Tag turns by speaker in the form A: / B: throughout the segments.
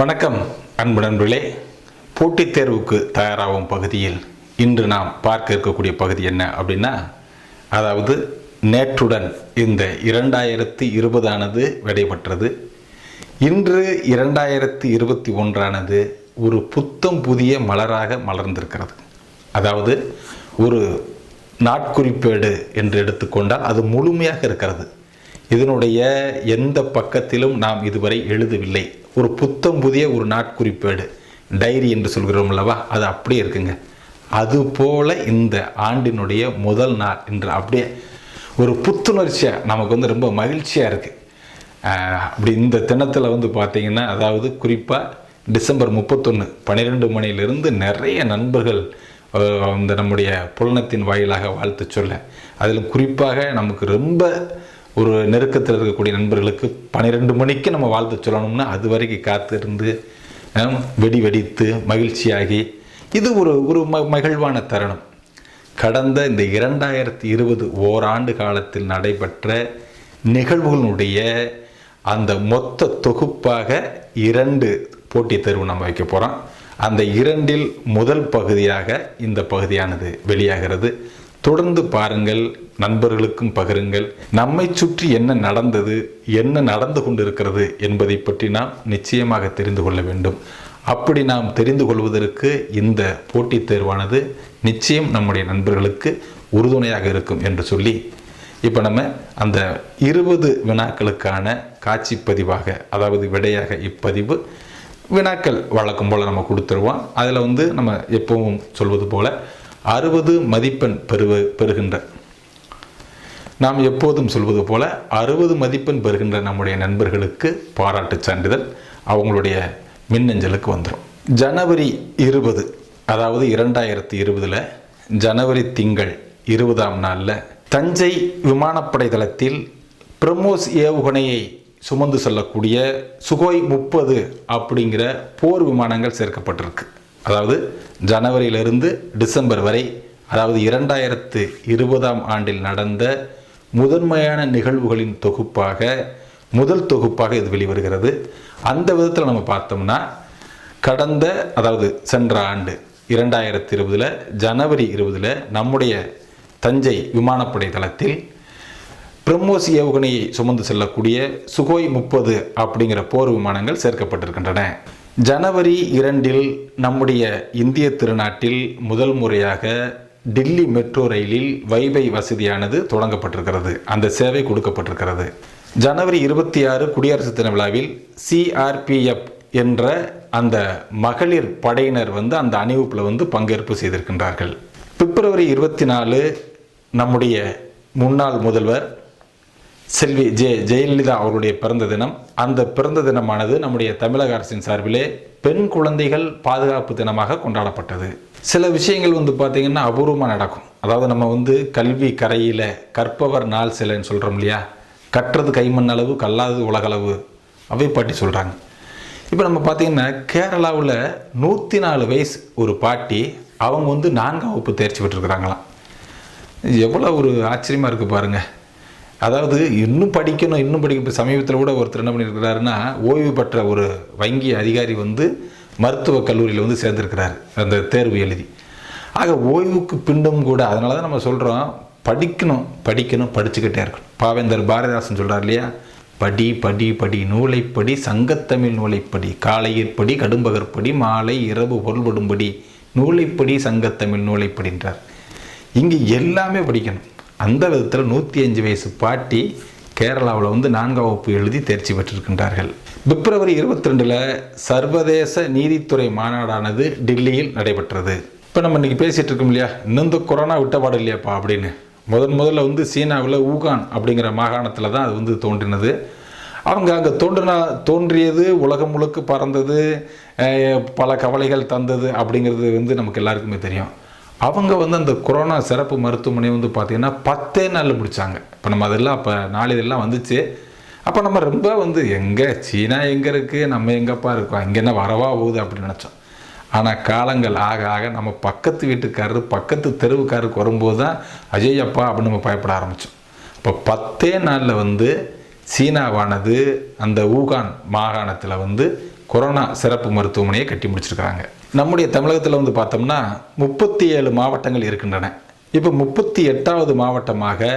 A: வணக்கம் அன்பு நண்பர்களே. போட்டித் தேர்வுக்கு தயாராகும் பகுதியில் இன்று நாம் பார்க்க இருக்கக்கூடிய பகுதி என்ன அப்படின்னா அதாவது நேற்றுடன் இந்த இரண்டாயிரத்தி இருபதானது விடைபெற்றது. இன்று இரண்டாயிரத்தி இருபத்தி ஒன்றானது ஒரு புத்தம் புதிய மலராக மலர்ந்திருக்கிறது. அதாவது ஒரு நாட்குறிப்பேடு என்று எடுத்துக்கொண்டால் அது முழுமையாக இருக்கிறது. இதனுடைய எந்த பக்கத்திலும் நாம் இதுவரை எழுதவில்லை. ஒரு புத்தம் புதிய ஒரு நாட்குறிப்பேடு டைரி என்று சொல்கிறோம் அல்லவா? அது அப்படியே இருக்குங்க. அதுபோல் இந்த ஆண்டினுடைய முதல் நாள் என்று அப்படியே ஒரு புத்துணர்ச்சியாக நமக்கு வந்து ரொம்ப மகிழ்ச்சியாக இருக்குது அப்படி இந்த தினத்தில் வந்து பார்த்தீங்கன்னா அதாவது குறிப்பாக டிசம்பர் முப்பத்தொன்று பன்னிரெண்டு மணியிலிருந்து நிறைய நண்பர்கள் இந்த நம்முடைய புலனத்தின் வாயிலாக வாழ்த்து சொல்ல. அதிலும் குறிப்பாக நமக்கு ரொம்ப ஒரு நெருக்கத்தில் இருக்கக்கூடிய நண்பர்களுக்கு பன்னிரெண்டு மணிக்கு நம்ம வாழ்த்து சொல்லணும்னா அது வரைக்கும் காத்திருந்து வெடி வெடித்து மகிழ்ச்சியாகி இது ஒரு ஒரு ம மகிழ்வான தருணம். கடந்த இந்த இரண்டாயிரத்தி இருபது ஓராண்டு காலத்தில் நடைபெற்ற நிகழ்வுகளுடைய அந்த மொத்த தொகுப்பாக இரண்டு போட்டித் தேர்வு நம்ம வைக்க போகிறோம் அந்த இரண்டில் முதல் பகுதியாக இந்த பகுதியானது வெளியாகிறது. தொடர்ந்து பாருங்கள் நண்பர்களுக்கும் பகிருங்கள். நம்மை சுற்றி என்ன நடந்தது என்ன நடந்து கொண்டிருக்கிறது என்பதை பற்றி நாம் நிச்சயமாக தெரிந்து கொள்ள வேண்டும். அப்படி நாம் தெரிந்து கொள்வதற்கு இந்த போட்டித் தேர்வானது நிச்சயம் நம்முடைய நண்பர்களுக்கு உறுதுணையாக இருக்கும் என்று சொல்லி இப்போ நம்ம அந்த இருபது வினாக்களுக்கான காட்சி பதிவாக அதாவது விடையாக இப்பதிவு வினாக்கள் வழக்கம் போல் நம்ம கொடுத்துருவோம். அதில் வந்து நம்ம எப்பவும் சொல்வது போல் அறுபது மதிப்பெண் பெறுவ பெறுகின்ற. நாம் எப்போதும் சொல்வது போல அறுபது மதிப்பெண் பெறுகின்ற நம்முடைய நண்பர்களுக்கு பாராட்டுச் சான்றிதழ் அவங்களுடைய மின்னஞ்சலுக்கு வந்துடும் ஜனவரி இருபது அதாவது இரண்டாயிரத்தி இருபதில் ஜனவரி திங்கள் இருபதாம் நாளில் தஞ்சை விமானப்படை தளத்தில் பிரமோஸ் ஏவுகணையை சுமந்து செல்லக்கூடிய சுகோய் முப்பது அப்படிங்கிற போர் விமானங்கள் சேர்க்கப்பட்டிருக்கு. அதாவது ஜனவரியிலிருந்து டிசம்பர் வரை அதாவது இரண்டாயிரத்து இருபதாம் ஆண்டில் நடந்த முதன்மையான நிகழ்வுகளின் தொகுப்பாக முதல் தொகுப்பாக இது வெளிவருகிறது. அந்த விதத்தில் நம்ம பார்த்தோம்னா கடந்த அதாவது சென்ற ஆண்டு இரண்டாயிரத்தி இருபதில் ஜனவரி இருபதில் நம்முடைய தஞ்சை விமானப்படை தளத்தில் பிரம்மோஸ் ஏவுகணையை சுமந்து செல்லக்கூடிய சுகோய் முப்பது அப்படிங்கிற போர் விமானங்கள் சேர்க்கப்பட்டிருக்கின்றன. ஜனவரி இரண்டில் நம்முடைய இந்திய திருநாட்டில் முதல் முறையாக டில்லி மெட்ரோ ரயிலில் வைபை வசதியானது தொடங்கப்பட்டிருக்கிறது. அந்த சேவை கொடுக்கப்பட்டிருக்கிறது. ஜனவரி இருபத்தி ஆறு குடியரசு தின விழாவில் சிஆர்பிஎஃப் என்ற அந்த மகளிர் படையினர் வந்து அந்த அணிவகுப்பில் வந்து பங்கேற்பு செய்திருக்கின்றார்கள். பிப்ரவரி இருபத்தி நாலு நம்முடைய முன்னாள் முதல்வர் செல்வி ஜெ ஜெயலலிதா அவருடைய பிறந்த தினம். அந்த பிறந்த தினமானது நம்முடைய தமிழக அரசின் சார்பிலே பெண் குழந்தைகள் பாதுகாப்பு தினமாக கொண்டாடப்பட்டது. சில விஷயங்கள் வந்து பார்த்திங்கன்னா அபூர்வமாக நடக்கும். அதாவது நம்ம வந்து கல்வி கரையில் கற்பவர் நாள் சிலைன்னு சொல்கிறோம் இல்லையா? கற்றது கைமண் அளவு கல்லாதது உலகளவு. அவை பாட்டி சொல்கிறாங்க இப்போ நம்ம பார்த்திங்கன்னா கேரளாவில் நூற்றி நாலு வயசு ஒரு பாட்டி அவங்க வந்து நான்காம் வகுப்பு தேர்ச்சி பெற்றுருக்குறாங்களாம். எவ்வளோ ஒரு ஆச்சரியமாக இருக்குது பாருங்கள் அதாவது இன்னும் படிக்கணும் இன்னும் படிக்க இப்போ சமீபத்தில் கூட ஒருத்தர் என்ன பண்ணியிருக்கிறாருன்னா ஓய்வு பெற்ற ஒரு வங்கி அதிகாரி வந்து மருத்துவக் கல்லூரியில் வந்து சேர்ந்திருக்கிறார் அந்த தேர்வு எழுதி. ஆக ஓய்வுக்கு பின்னும் கூட அதனால தான் நம்ம சொல்கிறோம் படிக்கணும் படிக்கணும் படிச்சுக்கிட்டே இருக்கணும். பாவேந்தர் பாரதிதாசன் சொல்கிறார் இல்லையா? படி படி படி நூலைப்படி சங்கத்தமிழ் நூலைப்படி காலையிற்படி கடும்பகற்படி மாலை இரவு பொருள்படும்படி நூலைப்படி சங்கத்தமிழ் நூலைப்படின்றார். இங்கே எல்லாமே படிக்கணும். அந்த விதத்தில் நூற்றி அஞ்சு வயசு பாட்டி கேரளாவில் வந்து நான்காம் வகுப்பு எழுதி தேர்ச்சி பெற்றிருக்கின்றார்கள். பிப்ரவரி இருபத்தி ரெண்டில் சர்வதேச நீதித்துறை மாநாடானது டில்லியில் நடைபெற்றது. இப்போ நம்ம இன்றைக்கி பேசிகிட்டு இருக்கோம் இல்லையா? இன்னும் இந்த கொரோனா விட்டபாடு இல்லையாப்பா அப்படின்னு. முதன் முதல்ல வந்து சீனாவில் ஊகான் அப்படிங்கிற மாகாணத்தில் தான் அது வந்து தோன்றினது. அவங்க அங்கே தோன்றினா தோன்றியது உலகம் முழுக்க பறந்தது பல கவலைகள் தந்தது அப்படிங்கிறது வந்து நமக்கு எல்லாருக்குமே தெரியும். அவங்க வந்து அந்த கொரோனா சிறப்பு மருத்துவமனை வந்து பார்த்திங்கன்னா பத்தே நாளில் முடித்தாங்க இப்போ நம்ம அதெல்லாம் அப்போ நாளிதெல்லாம் வந்துச்சு. அப்போ நம்ம ரொம்ப வந்து எங்கே சீனா எங்கே இருக்குது நம்ம எங்கப்பா இருக்கோம்? இங்கே என்ன வரவா போகுது அப்படின்னு நினச்சோம். ஆனால் காலங்கள் ஆக ஆக நம்ம பக்கத்து வீட்டுக்காரரு பக்கத்து தெருவுக்காரருக்கு வரும்போது தான் அஜய்யப்பா அப்படின்னு நம்ம பயப்பட ஆரம்பித்தோம் இப்போ பத்தே நாளில் வந்து சீனாவானது அந்த ஊகான் மாகாணத்தில் வந்து கொரோனா சிறப்பு மருத்துவமனையை கட்டி முடிச்சிருக்கிறாங்க. நம்முடைய தமிழகத்தில் வந்து பார்த்தோம்னா முப்பத்தி ஏழு மாவட்டங்கள் இருக்கின்றன. இப்போ முப்பத்தி எட்டாவது மாவட்டமாக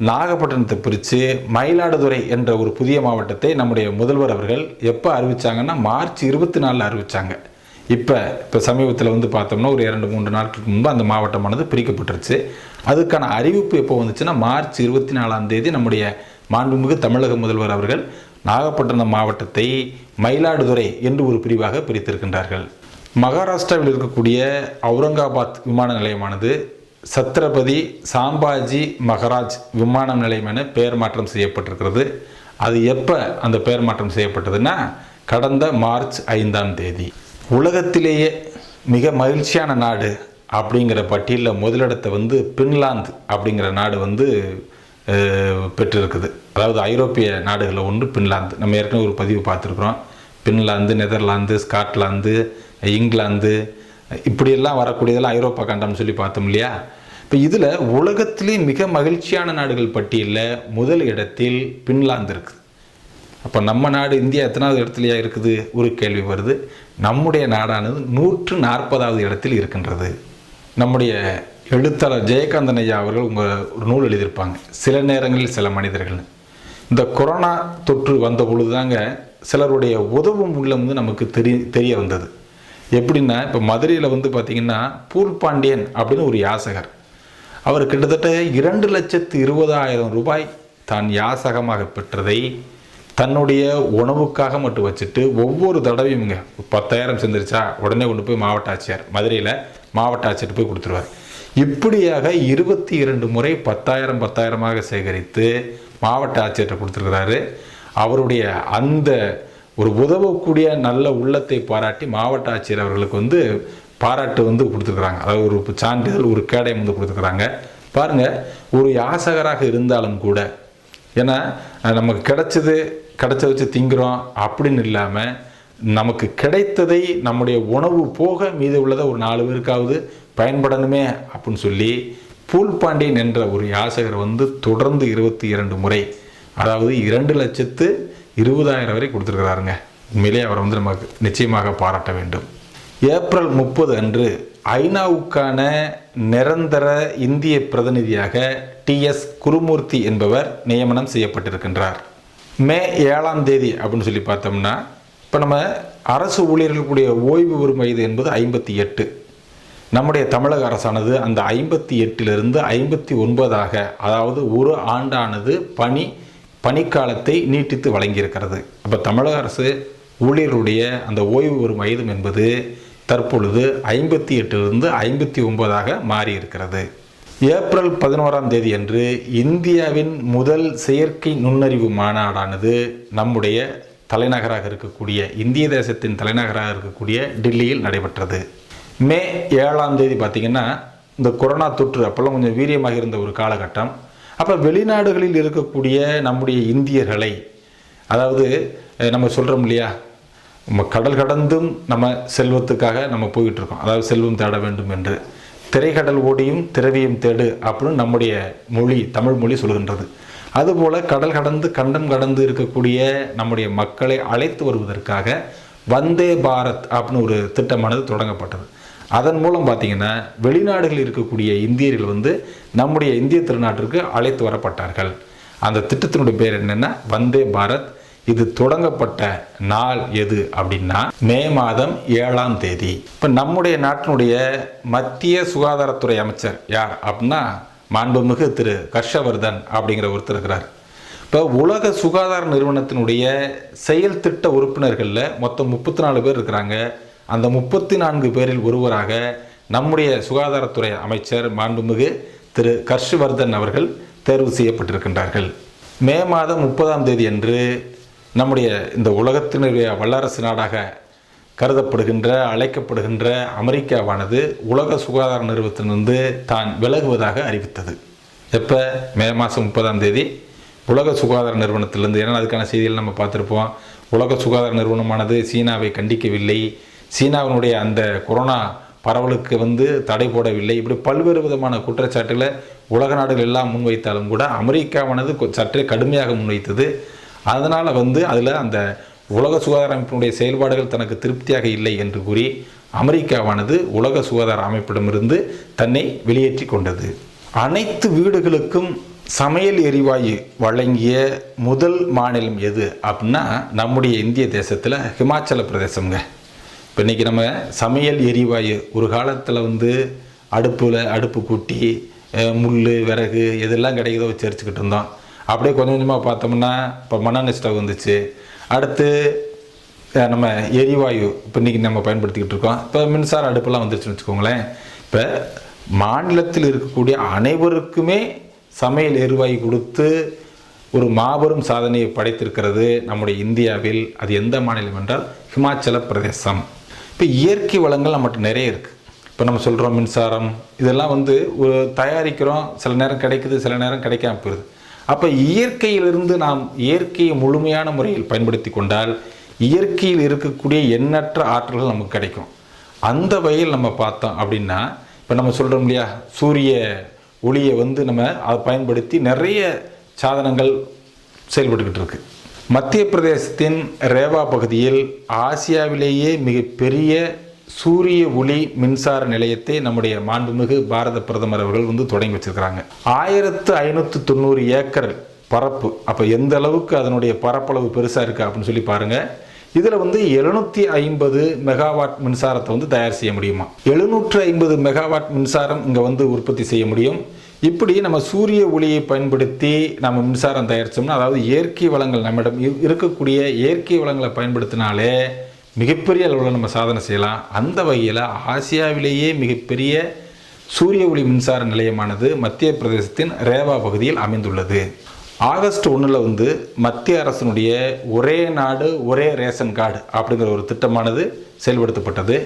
A: நாகப்பட்டினத்தை பிரித்து மயிலாடுதுறை என்ற ஒரு புதிய மாவட்டத்தை நம்முடைய முதல்வர் அவர்கள் எப்போ அறிவித்தாங்கன்னா மார்ச் இருபத்தி நாலில் அறிவிச்சாங்க. இப்போ இப்போ சமீபத்தில் வந்து பார்த்தோம்னா ஒரு இரண்டு மூன்று நாட்களுக்கு முன்பு அந்த மாவட்டமானது பிரிக்கப்பட்டுருச்சு. அதுக்கான அறிவிப்பு எப்போ வந்துச்சுன்னா மார்ச் இருபத்தி நாலாம் தேதி நம்முடைய மாண்புமிகு தமிழக முதல்வர் அவர்கள் நாகப்பட்டினம் மாவட்டத்தை மயிலாடுதுறை என்று ஒரு பிரிவாக பிரித்திருக்கின்றார்கள். மகாராஷ்டிராவில் இருக்கக்கூடிய அவுரங்காபாத் விமான நிலையமானது சத்ரபதி சாம்பாஜி மகராஜ் விமான நிலையம் என பெயர் மாற்றம் செய்யப்பட்டிருக்கிறது. அது எப்போ அந்த பெயர் மாற்றம் செய்யப்பட்டதுன்னா கடந்த மார்ச் ஐந்தாம் தேதி. உலகத்திலேயே மிக மகிழ்ச்சியான நாடு அப்படிங்கிற பட்டியலில் முதலிடத்தை வந்து பின்லாந்து அப்படிங்கிற நாடு வந்து பெற்றிருக்குது. அதாவது ஐரோப்பிய நாடுகளில் ஒன்று பின்லாந்து. நம்ம ஏற்கனவே ஒரு பதிவு பார்த்துருக்குறோம். பின்லாந்து நெதர்லாந்து ஸ்காட்லாந்து இங்கிலாந்து இப்படியெல்லாம் வரக்கூடியதெல்லாம் ஐரோப்பா கண்டம்னு சொல்லி பார்த்தோம் இல்லையா? இப்போ இதில் உலகத்திலே மிக மகிழ்ச்சியான நாடுகள் பட்டியலில் முதல் இடத்தில் பின்லாந்து இருக்குது. அப்போ நம்ம நாடு இந்தியா எத்தனாவது இடத்துலையா இருக்குது? ஒரு கேள்வி வருது. நம்முடைய நாடானது நூற்று நாற்பதாவது இடத்தில் இருக்கின்றது. நம்முடைய எழுத்தாளர் ஜெயகாந்தன் ஐயா அவர்கள் உங்கள் ஒரு நூல் எழுதியிருப்பாங்க. சில நேரங்களில் சில மனிதர்கள். இந்த கொரோனா தொற்று வந்த பொழுதுதாங்க சிலருடைய உதவும் உள்ளம் வந்து நமக்கு தெரிய தெரிய வந்தது. எப்படின்னா இப்போ மதுரையில் வந்து பார்த்திங்கன்னா பூர்பாண்டியன் அப்படின்னு ஒரு யாசகர். அவர் கிட்டத்தட்ட இரண்டு லட்சத்து இருபதாயிரம் ரூபாய் தான் யாசகமாக பெற்றதை தன்னுடைய உணவுக்காக மட்டும் வச்சுட்டு ஒவ்வொரு தடவையும்ங்க பத்தாயிரம் செஞ்சிருச்சா உடனே கொண்டு போய் மாவட்ட ஆட்சியார் மதுரையில் மாவட்ட ஆட்சியர் போய் கொடுத்துருவார். இப்படியாக இருபத்தி இரண்டு முறை பத்தாயிரம் பத்தாயிரமாக சேகரித்து மாவட்ட ஆட்சியர்கிட்ட கொடுத்துருக்கிறாரு. அவருடைய அந்த ஒரு உதவக்கூடிய நல்ல உள்ளத்தை பாராட்டி மாவட்ட ஆட்சியர் அவர்களுக்கு வந்து பாராட்டு வந்து கொடுத்துருக்குறாங்க. அதாவது ஒரு சான்றிதழ் ஒரு கேடயம் வந்து கொடுத்துருக்குறாங்க. பாருங்கள் ஒரு யாசகராக இருந்தாலும் கூட ஏன்னா நமக்கு கிடைச்சது கிடைச்ச வச்சு திங்குறோம் அப்படின்னு இல்லாமல் நமக்கு கிடைத்ததை நம்முடைய உணவு போக மீது உள்ளதை ஒரு நாலு பேருக்காவது பயன்படணுமே அப்படின்னு சொல்லி பூல்பாண்டியன் என்ற ஒரு யாசகர் வந்து தொடர்ந்து இருபத்தி இரண்டு முறை அதாவது இரண்டு லட்சத்து இருபதாயிரம் வரை கொடுத்துருக்கிறாருங்க. உண்மையிலே அவரை வந்து நமக்கு நிச்சயமாக பாராட்ட வேண்டும். ஏப்ரல் முப்பது அன்று ஐநாவுக்கான நிரந்தர இந்திய பிரதிநிதியாக டிஎஸ் குருமூர்த்தி என்பவர் நியமனம் செய்யப்பட்டிருக்கின்றார். மே ஏழாம் தேதி அப்படின்னு சொல்லி பார்த்தோம்னா இப்போ நம்ம அரசு ஊழியர்களுடைய ஓய்வு பெறும் வயது என்பது ஐம்பத்தி எட்டு. நம்முடைய தமிழக அரசானது அந்த ஐம்பத்தி எட்டிலிருந்து ஐம்பத்தி ஒன்பதாக அதாவது ஒரு ஆண்டானது பணி பணிக்காலத்தை நீட்டித்து வழங்கியிருக்கிறது. அப்போ தமிழக அரசு ஊழியர்களுடைய அந்த ஓய்வு பெறும் வயதும் என்பது தற்பொழுது ஐம்பத்தி எட்டிலிருந்து ஐம்பத்தி ஒன்பதாக மாறியிருக்கிறது. ஏப்ரல் பதினோராம் தேதி அன்று இந்தியாவின் முதல் செயற்கை நுண்ணறிவு மாநாடானது நம்முடைய தலைநகராக இருக்கக்கூடிய இந்திய தேசத்தின் தலைநகராக இருக்கக்கூடிய டெல்லியில் நடைபெற்றது. மே ஏழாம் தேதி பார்த்திங்கன்னா இந்த கொரோனா தொற்று அப்போல்லாம் கொஞ்சம் வீரியமாக இருந்த ஒரு காலகட்டம். அப்போ வெளிநாடுகளில் இருக்கக்கூடிய நம்முடைய இந்தியர்களை அதாவது நம்ம சொல்கிறோம் இல்லையா? நம்ம கடல் கடந்தும் நம்ம செல்வத்துக்காக நம்ம போயிட்டுருக்கோம். அதாவது செல்வம் தேட வேண்டும் என்று. திரைக்கடல் ஓடியும் திரவியம் தேடு அப்படின்னு நம்முடைய மொழி தமிழ் மொழி சொல்கின்றது. அதுபோல் கடல் கடந்து கண்டம் கடந்து இருக்கக்கூடிய நம்முடைய மக்களை அழைத்து வருவதற்காக வந்தே பாரத் அப்படின்னு ஒரு திட்டமானது தொடங்கப்பட்டது. அதன் மூலம் பார்த்தீங்கன்னா வெளிநாடுகளில் இருக்கக்கூடிய இந்தியர்கள் வந்து நம்முடைய இந்திய திருநாட்டிற்கு அழைத்து வரப்பட்டார்கள். அந்த திட்டத்தினுடைய பேர் என்னென்னா வந்தே பாரத். இது தொடங்கப்பட்ட நாள் எது அப்படின்னா மே மாதம் ஏழாம் தேதி. இப்போ நம்முடைய நாட்டினுடைய மத்திய சுகாதாரத்துறை அமைச்சர் யார் அப்படின்னா மாண்புமிகு திரு ஹர்ஷவர்தன் அப்படிங்கிற ஒருத்தர் இருக்கிறார். இப்போ உலக சுகாதார நிறுவனத்தினுடைய செயல் திட்ட உறுப்பினர்களில் மொத்தம் முப்பத்தி நாலு பேர் இருக்கிறாங்க. அந்த முப்பத்தி நான்கு பேரில் ஒருவராக நம்முடைய சுகாதாரத்துறை அமைச்சர் மாண்புமிகு திரு ஹர்ஷவர்தன் அவர்கள் தேர்வு செய்யப்பட்டிருக்கின்றார்கள். மே மாதம் முப்பதாம் தேதி அன்று நம்முடைய இந்த உலகத்தினுடைய வல்லரசு நாடாக கருதப்படுகின்ற அழைக்கப்படுகின்ற அமெரிக்காவானது உலக சுகாதார நிறுவனத்திலிருந்து தான் விலகுவதாக அறிவித்தது. எப்போ? மே மாதம் முப்பதாம் தேதி. உலக சுகாதார நிறுவனத்திலிருந்து ஏன்னா அதுக்கான செய்திகள் நம்ம பார்த்துருப்போம். உலக சுகாதார நிறுவனமானது சீனாவை கண்டிக்கவில்லை. சீனாவினுடைய அந்த கொரோனா பரவலுக்கு வந்து தடை போடவில்லை. இப்படி பல்வேறு விதமான குற்றச்சாட்டுகளை உலக நாடுகள் எல்லாம் முன்வைத்தாலும் கூட அமெரிக்காவானது கொ- சற்றே கடுமையாக முன்வைத்தது. அதனால் வந்து அதில் அந்த உலக சுகாதார அமைப்பினுடைய செயல்பாடுகள் தனக்கு திருப்தியாக இல்லை என்று கூறி அமெரிக்காவானது உலக சுகாதார அமைப்பிடமிருந்து தன்னை வெளியேற்றி கொண்டது. அனைத்து வீடுகளுக்கும் சமையல் எரிவாயு வழங்கிய முதல் மாநிலம் எது அப்படின்னா நம்முடைய இந்திய தேசத்தில் ஹிமாச்சல பிரதேசம்ங்க. இப்போ இன்றைக்கி நம்ம சமையல் எரிவாயு ஒரு காலத்தில் வந்து அடுப்பில் அடுப்பு கூட்டி முள் விறகு எதெல்லாம் கிடைக்குதோ வச்சு எரிச்சுக்கிட்டு இருந்தோம். அப்படியே கொஞ்சம் கொஞ்சமாக பார்த்தோம்னா இப்போ மண்ணெண்ணெய் ஸ்டவ் வந்துச்சு. அடுத்து நம்ம எரிவாயு இப்போ இன்றைக்கி நம்ம பயன்படுத்திக்கிட்டு இருக்கோம். இப்போ மின்சார அடுப்பெல்லாம் வந்துருச்சுன்னு வச்சுக்கோங்களேன். இப்போ மாநிலத்தில் இருக்கக்கூடிய அனைவருக்குமே சமையல் எரிவாயு கொடுத்து ஒரு மாபெரும் சாதனையை படைத்திருக்கிறது நம்முடைய இந்தியாவில். அது எந்த மாநிலம் என்றால் ஹிமாச்சல பிரதேசம். இப்போ இயற்கை வளங்கள் நம்மகிட்ட நிறைய இருக்குது இப்போ நம்ம சொல்கிறோம் மின்சாரம் இதெல்லாம் வந்து ஒரு தயாரிக்கிறோம் சில நேரம் கிடைக்குது சில நேரம் கிடைக்காம போயிடுது அப்போ இயற்கையிலிருந்து நாம் இயற்கையை முழுமையான முறையில் பயன்படுத்தி கொண்டால் இயற்கையில் இருக்கக்கூடிய எண்ணற்ற ஆற்றல்கள் நமக்கு கிடைக்கும். அந்த வகையில் நம்ம பார்த்தோம் அப்படின்னா இப்போ நம்ம சொல்கிறோம் இல்லையா சூரிய ஒளியை வந்து நம்ம அதை பயன்படுத்தி நிறைய சாதனங்கள் செயல்பட்டுக்கிட்டு இருக்குது மத்திய பிரதேசத்தின் ரேவா பகுதியில் ஆசியாவிலேயே மிகப்பெரிய சூரிய ஒளி மின்சார நிலையத்தை நம்முடைய மாண்புமிகு பாரத பிரதமர் அவர்கள் வந்து தொடங்கி வச்சிருக்கிறாங்க. ஆயிரத்து ஐநூற்று தொண்ணூறு ஏக்கர் பரப்பு. அப்போ எந்த அளவுக்கு அதனுடைய பரப்பளவு பெருசாக இருக்குது அப்படின்னு சொல்லி பாருங்கள் இதில் வந்து எழுநூற்றி ஐம்பது மெகாவாட் மின்சாரத்தை வந்து தயார் செய்ய முடியுமா? எழுநூற்று ஐம்பது மெகாவாட் மின்சாரம் இங்கே வந்து உற்பத்தி செய்ய முடியும். இப்படி நம்ம சூரிய ஒளியை பயன்படுத்தி நம்ம மின்சாரம் தயாரித்தோம்னா அதாவது இயற்கை வளங்கள் நம்மிடம் இருக்கக்கூடிய இயற்கை வளங்களை பயன்படுத்தினாலே மிகப்பெரிய அளவில் நம்ம சாதனை செய்யலாம். அந்த வகையில் ஆசியாவிலேயே மிகப்பெரிய சூரிய ஒளி மின்சார நிலையமானது மத்திய பிரதேசத்தின் ரேவா பகுதியில் அமைந்துள்ளது. ஆகஸ்ட் ஒன்றில் வந்து மத்திய அரசினுடைய ஒரே நாடு ஒரே ரேஷன் கார்டு அப்படிங்கிற ஒரு திட்டமானது செயல்படுத்தப்பட்டது.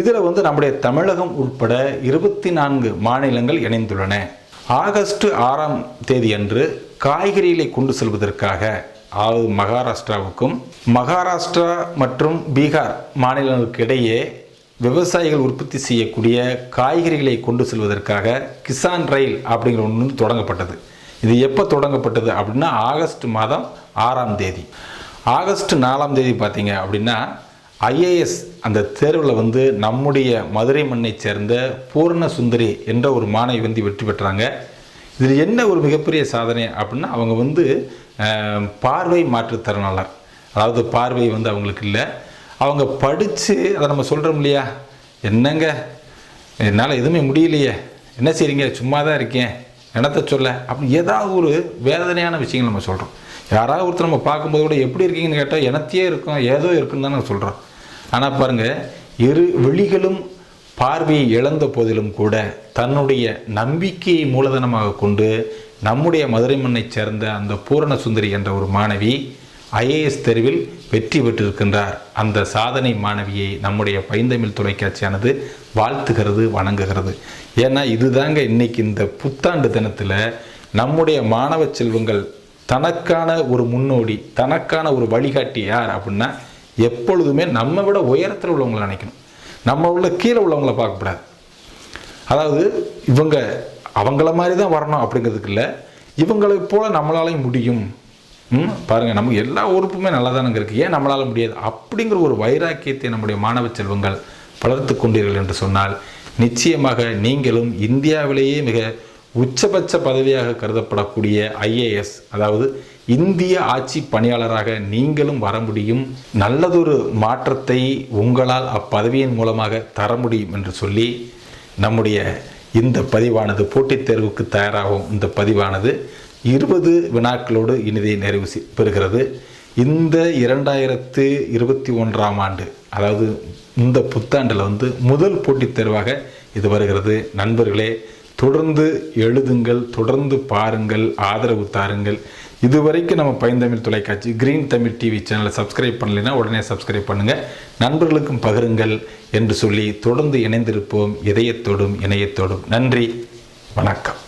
A: இதில் வந்து நம்முடைய தமிழகம் உட்பட இருபத்தி நான்கு மாநிலங்கள் இணைந்துள்ளன. ஆகஸ்ட் ஆறாம் தேதி அன்று காய்கறிகளை கொண்டு செல்வதற்காக அதாவது மகாராஷ்டிராவுக்கும் மகாராஷ்டிரா மற்றும் பீகார் மாநிலங்களுக்கு இடையே விவசாயிகள் உற்பத்தி செய்யக்கூடிய காய்கறிகளை கொண்டு செல்வதற்காக கிசான் ரயில் அப்படிங்கிற ஒன்று தொடங்கப்பட்டது. இது எப்போ தொடங்கப்பட்டது அப்படின்னா ஆகஸ்ட் மாதம் ஆறாம் தேதி. ஆகஸ்ட் நாலாம் தேதி பார்த்தீங்க அப்படின்னா ஐஏஎஸ் அந்த தேர்வில் வந்து நம்முடைய மதுரை மண்ணைச் சேர்ந்த பூர்ண சுந்தரி என்ற ஒரு மாணவி வந்து வெற்றி பெற்றாங்க. இதில் என்ன ஒரு மிகப்பெரிய சாதனை அப்படின்னா அவங்க வந்து பார்வை மாற்றுத்திறனாளர். அதாவது பார்வை வந்து அவங்களுக்கு இல்லை. அவங்க படித்து அதை நம்ம சொல்கிறோம் இல்லையா? என்னங்க? என்னால் எதுவுமே முடியலையே. என்ன செய்கிறீங்க சும்மா தான் இருக்கேன் என்னத்தை சொல்ல? அப்படி ஏதாவது ஒரு வேதனையான விஷயங்கள் நம்ம சொல்கிறோம் யாராவது ஒருத்தர் நம்ம பார்க்கும்போது கூட எப்படி இருக்கீங்கன்னு கேட்டால் எனத்தையே இருக்கும் ஏதோ இருக்குன்னு தான் நான் சொல்கிறோம் ஆனால் பாருங்கள் இரு விழிகளும் பார்வையை இழந்த போதிலும் கூட தன்னுடைய நம்பிக்கையை மூலதனமாக கொண்டு நம்முடைய மதுரை மண்ணைச் சேர்ந்த அந்த பூரண சுந்தரி என்ற ஒரு மாணவி ஐஏஎஸ் தேர்வில் வெற்றி பெற்றிருக்கின்றார். அந்த சாதனை மாணவியை நம்முடைய பைந்தமிழ் தொலைக்காட்சியானது வாழ்த்துகிறது வணங்குகிறது. ஏன்னா இதுதாங்க இன்னைக்கு இந்த புத்தாண்டு தினத்தில் நம்முடைய மாணவ செல்வங்கள் தனக்கான ஒரு முன்னோடி தனக்கான ஒரு வழிகாட்டி யார் அப்படின்னா எப்பொழுதுமே நம்ம விட உயரத்தில் உள்ளவங்களை நினைக்கணும். நம்ம உள்ள கீழே உள்ளவங்களை பார்க்கக்கூடாது. அதாவது இவங்க அவங்கள மாதிரி தான் வரணும் அப்படிங்கிறதுக்கு இல்லை. இவங்களை போல் நம்மளாலையும் முடியும். ம்? பாருங்கள் நமக்கு எல்லா உறுப்புமே நல்லதானங்க இருக்குது ஏன் நம்மளால் முடியாது? அப்படிங்கிற ஒரு வைராக்கியத்தை நம்முடைய மாணவ செல்வங்கள் வளர்த்து கொண்டீர்கள் என்று சொன்னால் நிச்சயமாக நீங்களும் இந்தியாவிலேயே மிக உச்சபட்ச பதவியாக கருதப்படக்கூடிய ஐஏஎஸ் அதாவது இந்திய ஆட்சி பணியாளராக நீங்களும் வர முடியும் நல்லதொரு மாற்றத்தை உங்களால் அப்பதவியின் மூலமாக தர முடியும் என்று சொல்லி நம்முடைய இந்த பதிவானது போட்டித் தேர்வுக்கு தயாராகும் இந்த பதிவானது இருபது வினாக்களோடு இனிதை நிறைவு பெறுகிறது. இந்த இரண்டாயிரத்து இருபத்தி ஒன்றாம் ஆண்டு அதாவது இந்த புத்தாண்டில் வந்து முதல் போட்டித் தேர்வாக இது வருகிறது. நண்பர்களே தொடர்ந்து எழுதுங்கள் தொடர்ந்து பாருங்கள் ஆதரவு தாருங்கள். இதுவரைக்கும் நம்ம பைந்தமிழ் தொலைக்காட்சி கிரீன் தமிழ் டிவி சேனலை சப்ஸ்கிரைப் பண்ணலைன்னா உடனே சப்ஸ்கிரைப் பண்ணுங்கள் நண்பர்களுக்கும் பகிருங்கள் என்று சொல்லி தொடர்ந்து இணைந்திருப்போம். இதயத்தோடும் இணையத்தோடும். நன்றி வணக்கம்.